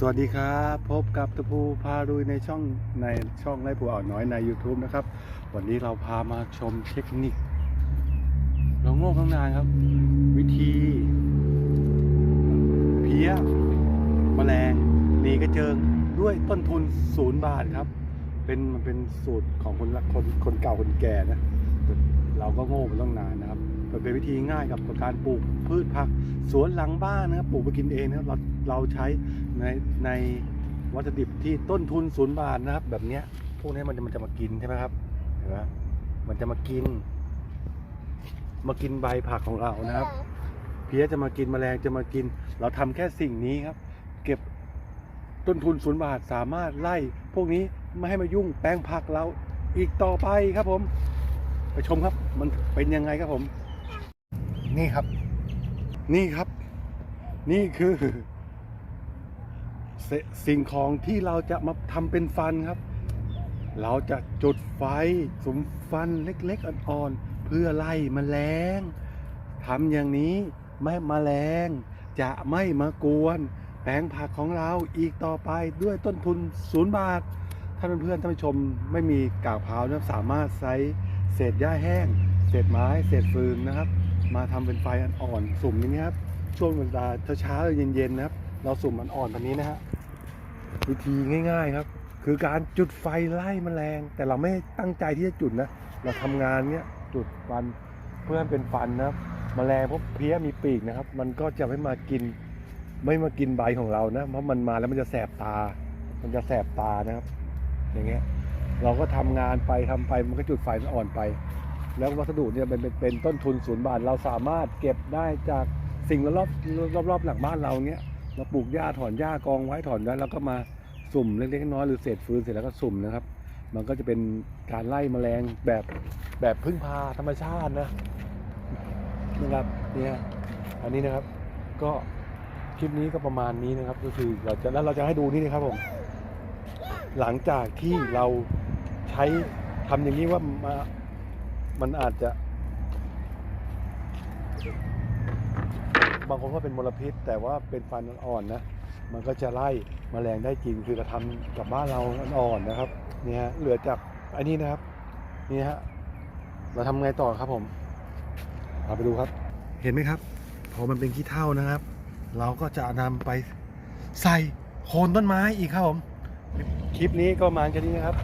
สวัสดีครับ พบกับตะพูพาลุยในช่องในช่องไร่ผัวอ่าวน้อยใน YouTube นะครับ วันนี้เราพามาชมเทคนิคเราโง่ข้างนานครับ วิธี เพี้ยแมลงหนีกระเจิงด้วยต้นทุนศูนย์บาทครับ เป็นมันเป็นสูตรของคนคนคนเก่าคนแก่นะ เราก็โง่มาตั้งนานนะครับ มันเป็นวิธีง่ายกับการปลูกพืชผักสวนหลังบ้านนะครับปลูกไปกินเองนะครับเราเราใช้ในในวัตถุดิบที่ต้นทุนศูนย์บาทนะครับ แบบเนี้ยพวกนี้มันจะมันจะมากินใช่ไหมครับเห็นไหมมันจะมากิน มากินใบผักของเรานะครับ เพี้ยจะมากินแมลงจะมากิน เราทำแค่สิ่งนี้ครับ เก็บต้นทุนศูนย์บาทสามารถไล่ พวกนี้ไม่ให้มายุ่งแปลงผักเราอีกต่อไปครับผม ไปชมครับมันเป็นยังไงครับผม นี่ครับ นี่ครับ นี่คือ สิ่งของที่เราจะมาทำเป็นฟันครับ เราจะจุดไฟสุมฟันเล็ก ๆ อ่อนๆเพื่อไล่แมลงทำอย่างนี้ไม่แมลงจะไม่มากวนแปลงผักของเราอีกต่อไปด้วยต้นทุนศูนย์บาท ท่านเพื่อนท่านผู้ชมไม่มีกากเผานะสามารถใช้เศษหญ้าแห้ง เศษไม้ เศษฟืนนะครับ มาทำเป็นไฟอ่อนๆสุ่มอย่างนี้ครับช่วงเวลาเช้าๆเย็นๆนะครับ เราสุ่มอ่อนๆแบบนี้นะฮะวิธีง่าย ๆครับ คือการจุดไฟไล่แมลง แต่เราไม่ตั้งใจที่จะจุดนะเราทำงานเนี้ยจุดฟันเพื่อให้เป็นฟันนะครับแมลงพวกเพี้ยมีปีกนะครับ มันก็จะไม่มากินไม่มากินใบของเรานะ เพราะมันมาแล้วมันจะแสบตา มันจะแสบตานะครับ อย่างเงี้ย เราก็ทำงานไปทำไปมันก็จุดไฟอ่อนไป แล้ววัสดุเนี่ยเป็นเป็นต้นทุนศูนย์บาท เราสามารถเก็บได้จากสิ่งรอบรอบรอบๆหลังบ้านเราเนี้ยเราปลูกหญ้าถอนหญ้ากองไว้ถอนไว้แล้วก็มาสุ่มเล็กๆน้อยๆหรือเศษฟืนเสร็จแล้วก็สุ่มนะครับ มันก็จะเป็นการไล่แมลงแบบแบบพึ่งพาธรรมชาตินะนะครับเนี่ยอันนี้นะครับ ก็คลิปนี้ก็ประมาณนี้นะครับ ก็คือเราจะแล้วเราจะให้ดูนี่นะครับผมหลังจากที่เราใช้ทำอย่างนี้ว่ามา มันอาจจะ บางคนก็เป็นมลพิษ แต่ว่าเป็นฟันอ่อนๆนะ มันก็จะไล่มแมลงได้จริงคือเราทำกับบ้านเราอ่อนๆนะครับนี่ฮะเหลือจากอันนี้นะครับ นี่ฮะเราทำไงต่อครับผมเอาไปดูครับ เห็นไหมครับพอมันเป็นขี้เถ้านะครับ เราก็จะนำไปใส่โคนต้นไม้อีกครับผมคลิปนี้ก็มาแค่นี้นะครับ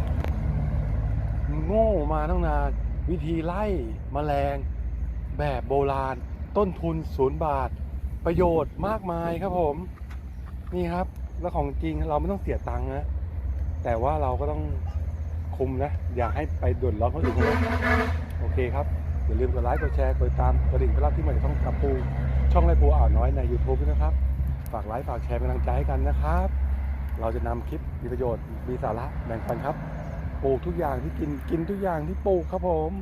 โง่มาตั้งนาน วิธีไล่มแมลง แบบโบราณ ต้นทุนศูนย์บาท ประโยชน์มากมายครับผม นี่ครับ แล้วของจริงเราไม่ต้องเสียตังค์นะ แต่ว่าเราก็ต้องคุมนะ อย่าให้ไปด่วนร้อนคนอื่นนะโอเคครับ อย่าลืมกดไลค์กดแชร์กดติดตามกระดิ่งเพื่อรับที่ม่จากช่องกระปู ช่องไรปูอ่าวน้อยใน YouTube ด้วยนะครับ ฝากไลค์ฝากแชร์เป็นกำลังใจให้กันนะครับ เราจะนำคลิปมีประโยชน์มีสาระแบ่งปันครับ ลูกทุกอย่างที่กินกินทุกอย่างที่ปลูกครับผม